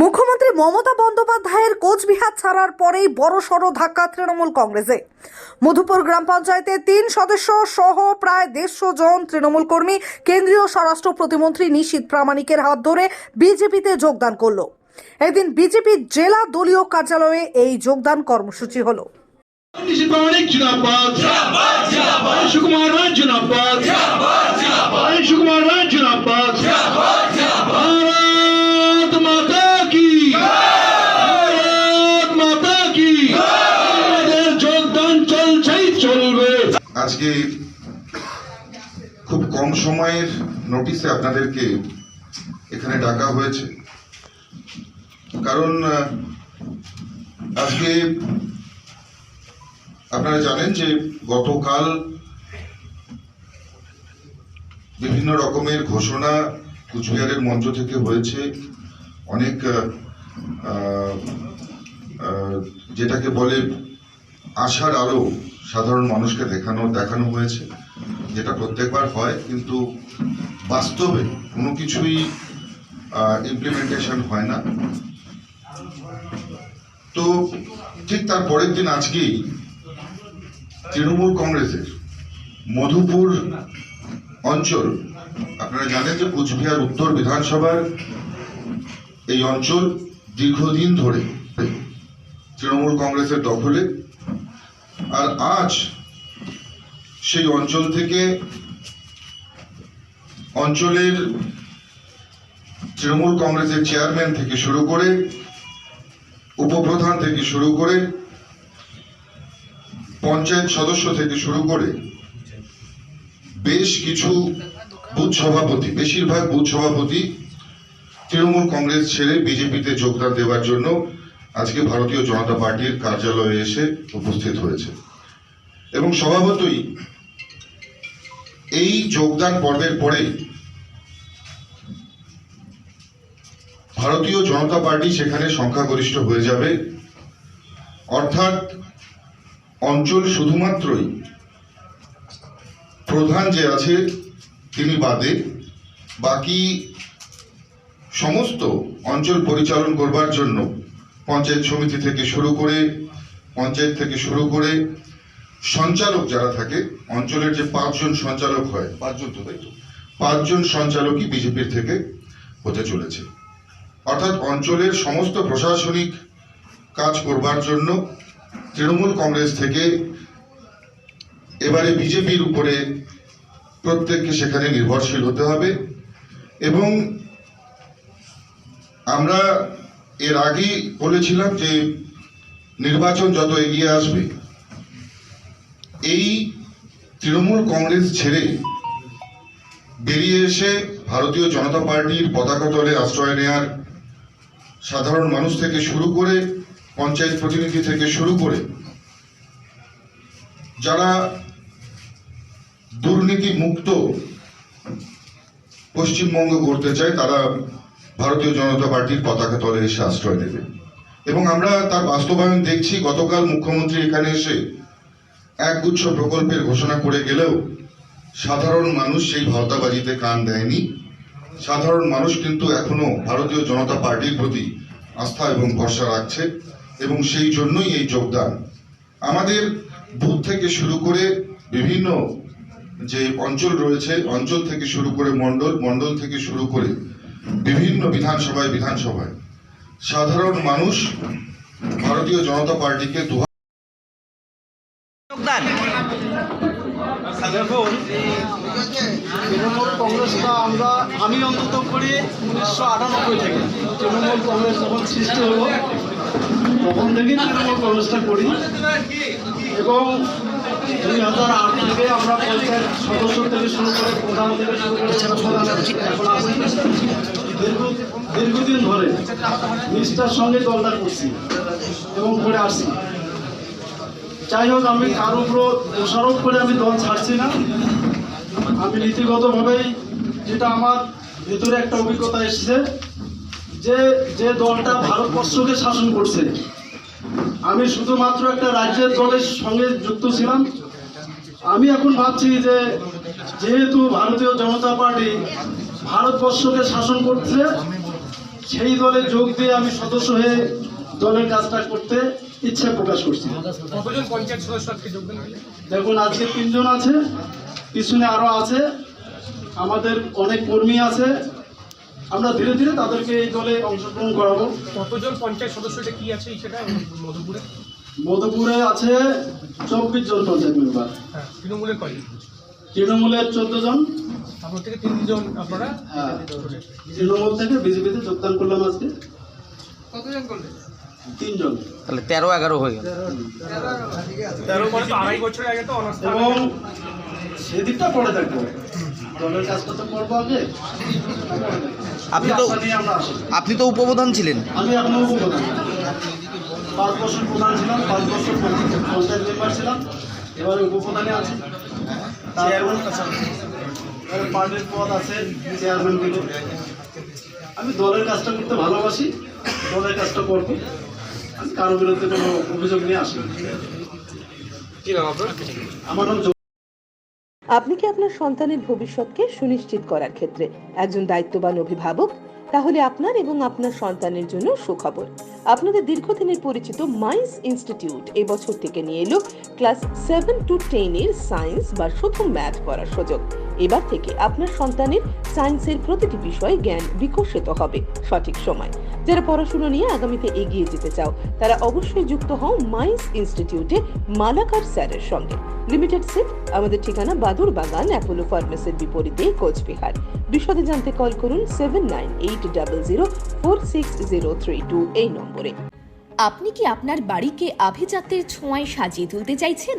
মুখ্যমন্ত্রী মমতা বন্দ্যোপাধ্যায়ের কোচবিহার ছাড়ার পরেই বড় বড়সড় ধাক্কা তৃণমূল কংগ্রেসে। মধুপুর গ্রাম পঞ্চায়েতে তিন সদস্য সহ প্রায় দেড়শো জন তৃণমূল কর্মী কেন্দ্রীয় স্বরাষ্ট্র প্রতিমন্ত্রী নিশীত প্রামাণিকের হাত ধরে বিজেপিতে যোগদান করল। এদিন বিজেপির জেলা দলীয় কার্যালয়ে এই যোগদান কর্মসূচি হলো। সুকুমার রায় জিন্দাবাদ সুকুমার রায় জিন্দাবাদ আজকে খুব কম সময়ের নোটিশে আপনাদেরকে এখানে ডাকা হয়েছে। কারণ আজকে আপনারা জানেন যে গতকাল বিভিন্ন রকমের ঘোষণা কুচবিহারের মঞ্চ থেকে হয়েছে। অনেক যেটাকে বলে আশার আলো সাধারণ মানুষকে দেখানো দেখানো হয়েছে, যেটা প্রত্যেকবার হয়, কিন্তু বাস্তবে কোনো কিছুই ইমপ্লিমেন্টেশন হয় না। তো ঠিক তার পরের দিন আজকেই তৃণমূল কংগ্রেসের মধুপুর অঞ্চল, আপনারা জানেন যে কুচবিহার উত্তর বিধানসভার এই অঞ্চল দীর্ঘদিন ধরে তৃণমূল কংগ্রেসের দখলে আর আজ সেই অঞ্চল থেকে অঞ্চলের তৃণমূল কংগ্রেসের চেয়ারম্যান থেকে শুরু করে উপপ্রধান থেকে শুরু করে পঞ্চায়েত সদস্য থেকে শুরু করে বেশ কিছু বুথ সভাপতি, বেশিরভাগ বুথ সভাপতি তৃণমূল কংগ্রেস ছেড়ে বিজেপিতে যোগদান দেওয়ার জন্য আজকে ভারতীয় জনতা পার্টির কার্যালয়ে এসে উপস্থিত হয়েছে। এবং স্বভাবতই এই যোগদান পর্বের পরেই ভারতীয় জনতা পার্টি সেখানে সংখ্যাগরিষ্ঠ হয়ে যাবে। অর্থাৎ অঞ্চল শুধুমাত্রই প্রধান যে আছে তিনি বাদে বাকি সমস্ত অঞ্চল পরিচালন করবার জন্য পঞ্চায়েত সমিতি থেকে শুরু করে, পঞ্চায়েত থেকে শুরু করে সঞ্চালক যারা থাকে, অঞ্চলের যে পাঁচজন সঞ্চালক হয়, পাঁচজন তো, তাই পাঁচজন সঞ্চালকই বিজেপির থেকে হতে চলেছে। অর্থাৎ অঞ্চলের সমস্ত প্রশাসনিক কাজ করবার জন্য তৃণমূল কংগ্রেস থেকে এবারে বিজেপির উপরে প্রত্যেককে সেখানে নির্ভরশীল হতে হবে এবং আমরা এর আগেই বলেছিলাম যে নির্বাচন যত এগিয়ে আসবে, এই তৃণমূল কংগ্রেস ছেড়ে বেরিয়ে এসে ভারতীয় জনতা পার্টির পতাকা তলে আশ্রয় নেয়ার সাধারণ মানুষ থেকে শুরু করে পঞ্চায়েত প্রতিনিধি থেকে শুরু করে যারা দুর্নীতি মুক্ত পশ্চিমবঙ্গ করতে চায়, তারা ভারতীয় জনতা পার্টির পতাকা তলে এসে আশ্রয় দেবে এবং আমরা তার বাস্তবায়ন দেখছি, গতকাল মুখ্যমন্ত্রী এখানে এসে একগুচ্ছ প্রকল্পের ঘোষণা করে গেলেও সাধারণ মানুষ সেই ভাওতাবাজিতে কান দেয়নি। সাধারণ মানুষ কিন্তু এখনও ভারতীয় জনতা পার্টির প্রতি আস্থা এবং ভরসা রাখছে এবং সেই জন্যই এই যোগদান। আমাদের বুথ থেকে শুরু করে বিভিন্ন যে অঞ্চল রয়েছে, অঞ্চল থেকে শুরু করে মণ্ডল মণ্ডল থেকে শুরু করে বিভিন্ন বিধানসভায় বিধানসভায়। সাধারণ মানুষ ভারতীয় জনতা পার্টিকে দু দেখুন তৃণমূল কংগ্রেসটা আমরা আমি অন্তত করি উনিশশো আটানব্বই থেকে। তৃণমূল কংগ্রেস যখন সৃষ্টি হলো তখন থেকেই তৃণমূল কংগ্রেসটা করি। এবং দুই হাজার আট থেকে আমরা পঞ্চায়েত সদস্য থেকে শুরু করে প্রধান থেকে শুরু করে এখন দীর্ঘদিন ধরে নিষ্ঠার সঙ্গে দলটা করছি এবং করে আসছি। যাই হোক, আমি কার উপর দোষারোপ করে আমি দল ছাড়ছি না। আমি নীতিগতভাবেই যেটা আমার ভেতরে একটা অভিজ্ঞতা এসেছে যে যে দলটা ভারতবর্ষকে শাসন করছে। আমি শুধুমাত্র একটা রাজ্যের দলের সঙ্গে যুক্ত ছিলাম। আমি এখন ভাবছি যে, যেহেতু ভারতীয় জনতা পার্টি ভারতবর্ষকে শাসন করছে সেই দলে যোগ দিয়ে আমি সদস্য হয়ে দলের কাজটা করতে ইচ্ছা প্রকাশ করছি। দেখুন আজকে তিনজন আছে পিছনে আরও আছে আমাদের অনেক কর্মী আছে। আমরা ধীরে ধীরে তাদেরকে এই দলে অংশগ্রহণ করাবো। কতজন পঞ্চায়েত সদস্য এটা কি আছে সেটা? মধুপুরে? মধুপুরে আছে চব্বিশ জন পঞ্চায়েত মেম্বার। হ্যাঁ তৃণমূলের তৃণমূলের চোদ্দ জন। আপনার থেকে তিনজন আপনারা হ্যাঁ তৃণমূল থেকে বিজেপিতে যোগদান করলাম আজকে। কতজন করলেন? তিনজন। তাহলে তেরো এগারো হয়ে গেল। তেরো মানে আড়াই বছর আগে তো এবং সেদিকটা পরে দেখব দলের কাজটা তো করব আগে। আপনি তো- আপনি তো উপপ্রধান ছিলেন। আমি এখনও উপপ্রধান। পাঁচ বছর প্রধান ছিলাম পাঁচ বছর পঞ্চায়েত মেম্বার ছিলাম। এবারে উপপ্রধানে আছি। চেয়ারম্যান পার্টির পদ আছে চেয়ারম্যান আমি দলের কাজটা করতে ভালোবাসি দলের কাজটা করব। আমি কারও বিরুদ্ধে কোনো অভিযোগ নিয়ে আসি কি নাম আপনার? আমার নাম আপনি কি আপনার সন্তানের ভবিষ্যৎকে সুনিশ্চিত করার ক্ষেত্রে একজন দায়িত্ববান অভিভাবক? তাহলে আপনার এবং আপনার সন্তানের জন্য সুখবর। আপনাদের দীর্ঘদিনের পরিচিত মাইন্স ইনস্টিটিউট এবছর থেকে নিয়ে এলো ক্লাস সেভেন টু টেনের সায়েন্স বা শুধু ম্যাথ পড়ার সুযোগ। এবার থেকে আপনার সন্তানের সায়েন্সের প্রতিটি বিষয়ে জ্ঞান বিকশিত হবে সঠিক সময়। যারা পড়াশোনা নিয়ে আগামীতে এগিয়ে যেতে চাও, তারা অবশ্যই যুক্ত হও মাইন্স ইনস্টিটিউটে মালাকার স্যারের সঙ্গে। লিমিটেড সিট আমাদের ঠিকানা বাদুর বাগান, অ্যাপোলো ফার্মেসির বিপরীতে কোচবিহার। বিশদে জানতে কল করুন seven nine eight double zero four six zero three two এই নম্বরে। আপনি কি আপনার বাড়িকে আভিজাত্যের ছোঁয়ায় সাজিয়ে তুলতে চাইছেন?